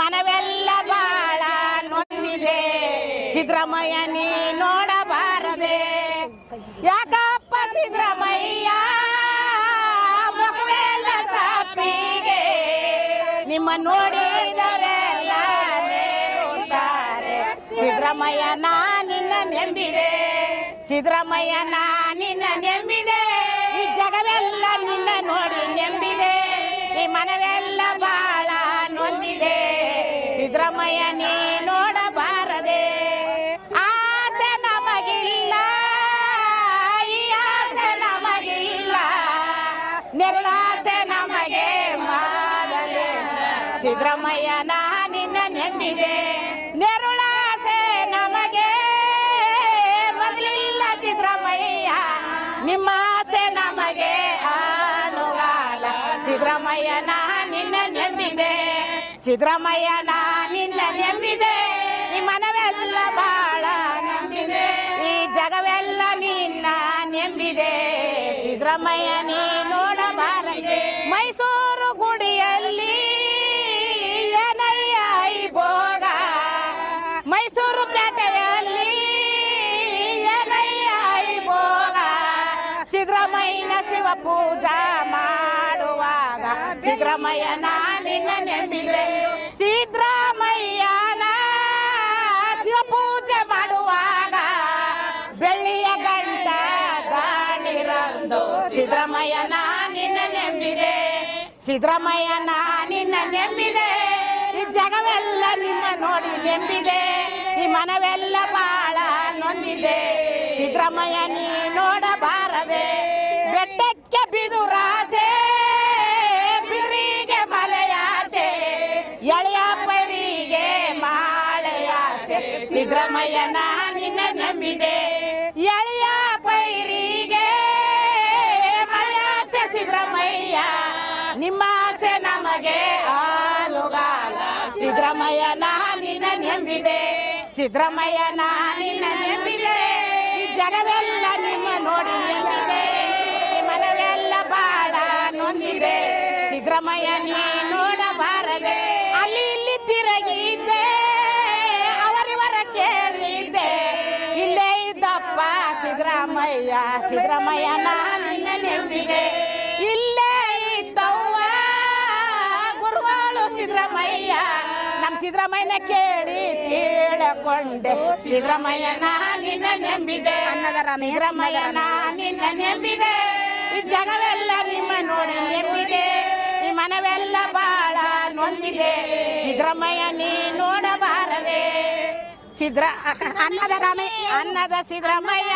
ಮನವೆಲ್ಲ ಬಾಳ ನೊಂದಿದೆ. ಸಿದ್ದರಾಮಯ್ಯ, ನೀ ನೋಡಬಾರದೆ. ಯಾಕಪ್ಪ ಸಿದ್ದರಾಮಯ್ಯ? ಮಗುವೆಲ್ಲ ಸಾಪಿಗೆ. ನಿಮ್ಮ ನೋಡಿದವರೆಲ್ಲ ಸಿದ್ದರಾಮಯ್ಯ, ನಾ ನಿನ್ನ ನೆಂಬಿದೆ. ಸಿದ್ದರಾಮಯ್ಯ, ನಾ ನಿನ್ನ ನೆಂಬಿದೆ. ಈ ಜಗವೆಲ್ಲ ನಿನ್ನ ನೋಡಿ ನೆಂಬಿದೆ. ಈ ಮನವೆಲ್ಲ ಬಾಳ ನೆರಳಾಸೆ ನಮಗೆ ಮಾಡಲೆ ಸಿದ್ದರಾಮಯ್ಯ, ನಾ ನಿನ್ನ ನೆಂಬಿದೆ ನೆರಳಾಸೆ ನಮಗೆ ಮೊದಲಿಲ್ಲ ಸಿದ್ದರಾಮಯ್ಯ. ನಿಮ್ಮ ಆಸೆ ನಮಗೆ ಅನುಗಾಲ. ಸಿದ್ದರಾಮಯ್ಯ, ನಾ ನಿನ್ನ ನೆಂಬಿದೆ ಸಿದ್ದರಾಮಯ್ಯ, ನಾ ನಿನ್ನ ಈ ಮನವೆಲ್ಲ ಬಾಳ ನಂಬಿದೆ ಈ ಜಗವೆಲ್ಲ ನಿನ್ನ ನೆಂಬಿದೆ ಸಿದ್ದರಾಮಯ್ಯ ನೀ ನೋಡಬಾರದೆ ಮೈಸೂರು ಗುಡಿಯಲ್ಲಿ ಏನಯ್ಯ ಭೋಗ. ಮೈಸೂರು ಪೇಟೆಯಲ್ಲಿ ಏನಯ್ಯ ಭೋಗ. ಸಿದ್ದರಾಮಯ್ಯನ ಶಿವ ಪೂಜಾ ಮಾಡುವಾಗ. ಸಿದ್ದರಾಮಯ್ಯ ನಿನ್ನ ನೆಂಬಿದೆ ಸಿದ್ದರಾಮಯ್ಯನ ಶಿವ ಪೂಜೆ ಮಾಡುವಾಗ ಬೆಳ್ಳಿಯ ಗಂಟ ದಾಣಿರಂದು ಸಿದ್ದರಾಮಯ್ಯ ನಿನ್ನ ನೆಂಬಿದೆ ಸಿದ್ದರಾಮಯ್ಯ, ನಾ ನಿನ್ನ ನೆಂಬಿದೆ. ಈ ಜಗವೆಲ್ಲ ನಿನ್ನ ನೋಡಿ ನೆಂಬಿದೆ. ಈ ಮನವೆಲ್ಲ ಬಾಳ ನೊಂದಿದೆ. ಸಿದ್ದರಾಮಯ್ಯ, ನೀ ನೋಡಬಾರದೆ. ಬೆಟ್ಟಕ್ಕೆ ಬಿದು ರಾಜೆ ಬಿದ್ರಿಗೆ ಮಲೆಯಾಸೆ. ಎಳೆಯ ಪೈರಿಗೆ ಮಾಳೆಯಾಸೆ. ಸಿದ್ದರಾಮಯ್ಯ, ನಾ ನಿನ್ನ ನಂಬಿದೆ. ನಿಮ್ಮ ಆಸೆ ನಮಗೆ ಆಲುಗಾಲ ಸಿದ್ದರಾಮಯ್ಯ, ನಾನಿನ ನೆಂಬಿದೆ. ಸಿದ್ದರಾಮಯ್ಯ, ನಾನಿನ ನೆಂಬಿದೆ. ಈ ಜಗವೆಲ್ಲ ನಿಮ್ಮ ನೋಡಿ ನೆಂಬಿದೆ ಮನವೆಲ್ಲ ಬಾಳ ನೊಂದಿದೆ. ಸಿದ್ದರಾಮಯ್ಯ ನೀ ನೋಡಬಾರದೆ. ಅಲ್ಲಿ ಇಲ್ಲಿ ತಿರುಗಿದ್ದೆ ಅವರಿವರ ಕೇಳಿದ್ದೆ ಇಲ್ಲೇ ಇದ್ದಪ್ಪ ಸಿದ್ದರಾಮಯ್ಯ. ಸಿದ್ದರಾಮಯ್ಯ ನಾ ನಿನ್ನ ನೆಂಬಿದೆ. ಇಲ್ಲೇ ಸಿದ್ದರಾಮಯ್ಯ ನಮ್ಮ ಸಿದ್ದರಾಮಯ್ಯನ ಕೇಳಿ ತಿಳಕೊಂಡೆ ಸಿದ್ದರಾಮಯ್ಯ ನಾ ನಿನ್ನ ನೆಂಬಿದೆ. ಸಿದ್ದರಾಮಯ್ಯ ನಾ ನಿನ್ನ ನೆಂಬಿದೆ. ಈ ಜಗವೆಲ್ಲ ನಿಮ್ಮ ನೋಡಿ ನೆಂಬಿದೆ. ಈ ಮನವೆಲ್ಲ ಬಾಳ ನೊಂದಿದೆ. ಸಿದ್ದರಾಮಯ್ಯ ನೀ ನೋಡಬಾರದೆ. ಸಿದ್ರ ಅನ್ನದ ರಾಮೆ ಅನ್ನದ ಸಿದ್ದರಾಮಯ್ಯ